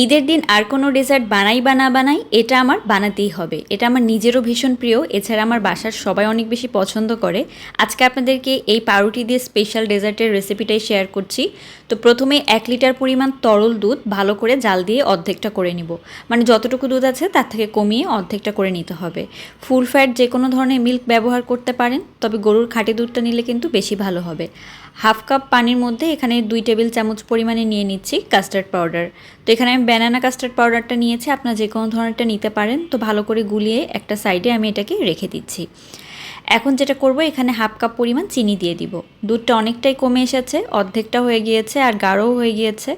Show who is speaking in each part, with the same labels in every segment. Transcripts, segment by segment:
Speaker 1: ঈদের দিন আর কোনো ডেজার্ট বানাই বা না বানাই, এটা আমার বানাতেই হবে। এটা আমার নিজেরও ভীষণ প্রিয়, এছাড়া আমার বাসার সবাই অনেক বেশি পছন্দ করে। আজকে আপনাদেরকে এই পাউরুটি দিয়ে স্পেশাল ডেজার্টের রেসিপিটাই শেয়ার করছি। তো প্রথমে এক লিটার পরিমাণ তরল দুধ ভালো করে জাল দিয়ে অর্ধেকটা করে নিব। মানে যতটুকু দুধ আছে তার থেকে কমিয়ে অর্ধেকটা করে নিতে হবে। ফুল ফ্যাট যে কোনো ধরনের মিল্ক ব্যবহার করতে পারেন, তবে গরুর খাঁটি দুধটা নিলে কিন্তু বেশি ভালো হবে। হাফ কাপ পানির মধ্যে এখানে দুই টেবিল চামচ পরিমাণে নিয়ে নিচ্ছি কাস্টার্ড পাউডার তো এখানে আমি ব্যানানা কাস্টার্ড পাউডারটা নিয়েছি, আপনার যে কোনো ধরনেরটা নিতে পারেন। তো ভালো করে গুলিয়ে একটা সাইডে আমি এটাকে রেখে দিচ্ছি। এখন যেটা করব, এখানে হাফ কাপ পরিমাণ চিনি দিয়ে দিব। দুধটা অনেকটাই কমে এসেছে, অর্ধেকটা হয়ে গিয়েছে আর গাঢ়ও হয়ে গিয়েছে।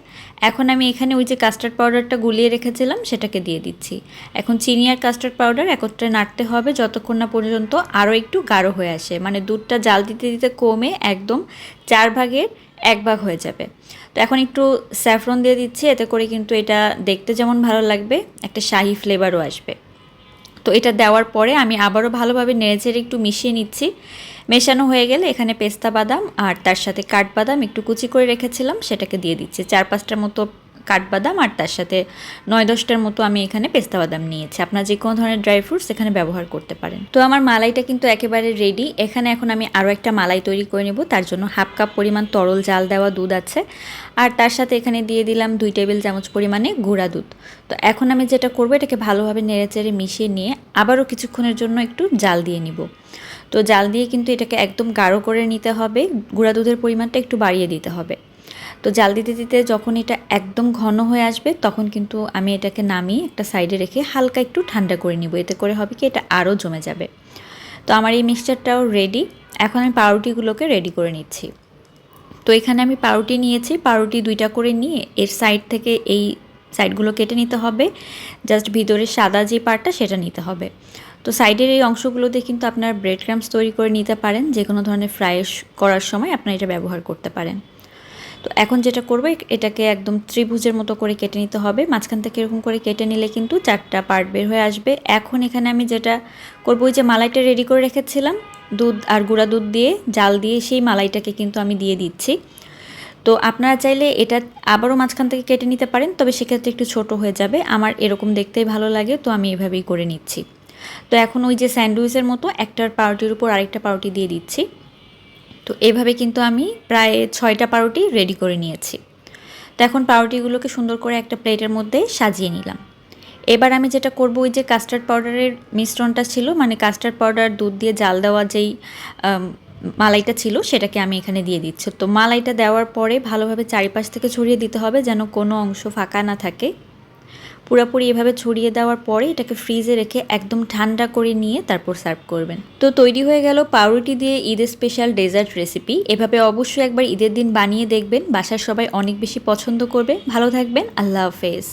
Speaker 1: এখন আমি এখানে ওই যে কাস্টার্ড পাউডারটা গুলিয়ে রেখেছিলাম, সেটাকে দিয়ে দিচ্ছি। এখন চিনি আর কাস্টার্ড পাউডার একত্রে নাড়তে হবে, যতক্ষণ না পর্যন্ত আরও একটু গাঢ় হয়ে আসে। মানে দুধটা জাল দিতে দিতে কমে একদম চার ভাগের এক ভাগ হয়ে যাবে। তো এখন একটু স্যাফরন দিয়ে দিচ্ছি, এতে করে কিন্তু এটা দেখতে যেমন ভালো লাগবে, একটা শাহি ফ্লেভারও আসবে। তো এটা দেওয়ার পরে আমি আবারও ভালোভাবে নেড়েচেড়ে একটু মিশিয়ে নিচ্ছি। মেশানো হয়ে গেলে এখানে পেস্তা বাদাম আর তার সাথে কাঠবাদাম একটু কুচি করে রেখেছিলাম, সেটাকে দিয়ে দিচ্ছি। চার পাঁচটার মতো কাঠবাদাম আর তার সাথে নয় দশটার মতো আমি এখানে পেস্তা বাদাম নিয়েছি। আপনার যে কোনো ধরনের ড্রাই ফ্রুটস এখানে ব্যবহার করতে পারেন। তো আমার মালাইটা কিন্তু একেবারে রেডি এখানে এখন আমি আরও একটা মালাই তৈরি করে নেব। তার জন্য হাফ কাপ পরিমাণ তরল জাল দেওয়া দুধ আছে। আর তার সাথে এখানে দিয়ে দিলাম দুই টেবিল চামচ পরিমাণে গুঁড়া দুধ। তো এখন আমি যেটা করব, এটাকে ভালোভাবে নেড়েচেড়ে মিশিয়ে নিয়ে আবারও কিছুক্ষণের জন্য একটু জাল দিয়ে নিব। তো জাল দিয়ে কিন্তু এটাকে একদম গাঢ় করে নিতে হবে। গুঁড়া দুধের পরিমাণটা একটু বাড়িয়ে দিতে হবে। তো জাল দিতে দিতে যখন এটা একদম ঘন হয়ে আসবে, তখন কিন্তু আমি এটাকে নামিয়ে একটা সাইডে রেখে হালকা একটু ঠান্ডা করে নিব। এতে করে হবে কি, এটা আরও জমে যাবে। তো আমার এই মিক্সচারটাও রেডি এখন আমি পাউরুটিগুলোকে রেডি করে নিচ্ছি। তো এখানে আমি পাউরুটি নিয়েছি। পাউরুটি দুইটা করে নিয়ে এর সাইড থেকে এই সাইডগুলো কেটে নিতে হবে। জাস্ট ভিতরে সাদা যে পার্টটা সেটা নিতে হবে। তো সাইডের এই অংশগুলোতে কিন্তু আপনার ব্রেড ক্রামস তৈরি করে নিতে পারেন। যে কোনো ধরনের ফ্রাই করার সময় আপনার এটা ব্যবহার করতে পারেন। তো এখন যেটা করব এটাকে একদম ত্রিভুজের মতো করে কেটে নিতে হবে। মাঝখান থেকে এরকম করে কেটে নিলে কিন্তু চারটা পার্ট বের হয়ে আসবে। এখন এখানে আমি যেটা করব, ওই যে মালাইটা রেডি করে রেখেছিলাম, দুধ আর গুঁড়া দুধ দিয়ে, জাল দিয়ে সেই মালাইটাকে কিন্তু আমি দিয়ে দিচ্ছি। তো আপনারা চাইলে এটা আবারও মাঝখান থেকে কেটে নিতে পারেন, তবে সেক্ষেত্রে একটু ছোট হয়ে যাবে। আমার এরকম দেখতেই ভালো লাগে, তো আমি এভাবেই করে নিচ্ছি। তো এখন ওই যে স্যান্ডউইচের মতো একটার পাউরুটির উপর আরেকটা পাউরুটি দিয়ে দিচ্ছি। তো এভাবে কিন্তু আমি প্রায় ছয়টা পাউরুটি রেডি করে নিয়েছি। তো এখন পাউরুটিগুলোকে সুন্দর করে একটা প্লেটের মধ্যে সাজিয়ে নিলাম। এবার আমি যেটা করব, ওই যে কাস্টার্ড পাউডারের মিশ্রণটা ছিল মানে কাস্টার্ড পাউডার দুধ দিয়ে জাল দেওয়া যেই মালাইটা ছিল, সেটাকে আমি এখানে দিয়ে দিচ্ছি। তো মালাইটা দেওয়ার পরে ভালোভাবে চারিপাশ থেকে ছড়িয়ে দিতে হবে যেন কোনো অংশ ফাঁকা না থাকে। পুরোপুরি এভাবে ছড়িয়ে দেওয়ার পরে এটাকে ফ্রিজে রেখে একদম ঠান্ডা করে নিয়ে তারপর সার্ভ করবেন। তো তৈরি হয়ে গেল পাউরুটি দিয়ে ঈদের স্পেশাল ডেজার্ট রেসিপি এভাবে অবশ্যই একবার ঈদের দিন বানিয়ে দেখবেন। বাসার সবাই অনেক বেশি পছন্দ করবে। ভালো থাকবেন। আল্লাহ হাফেজ।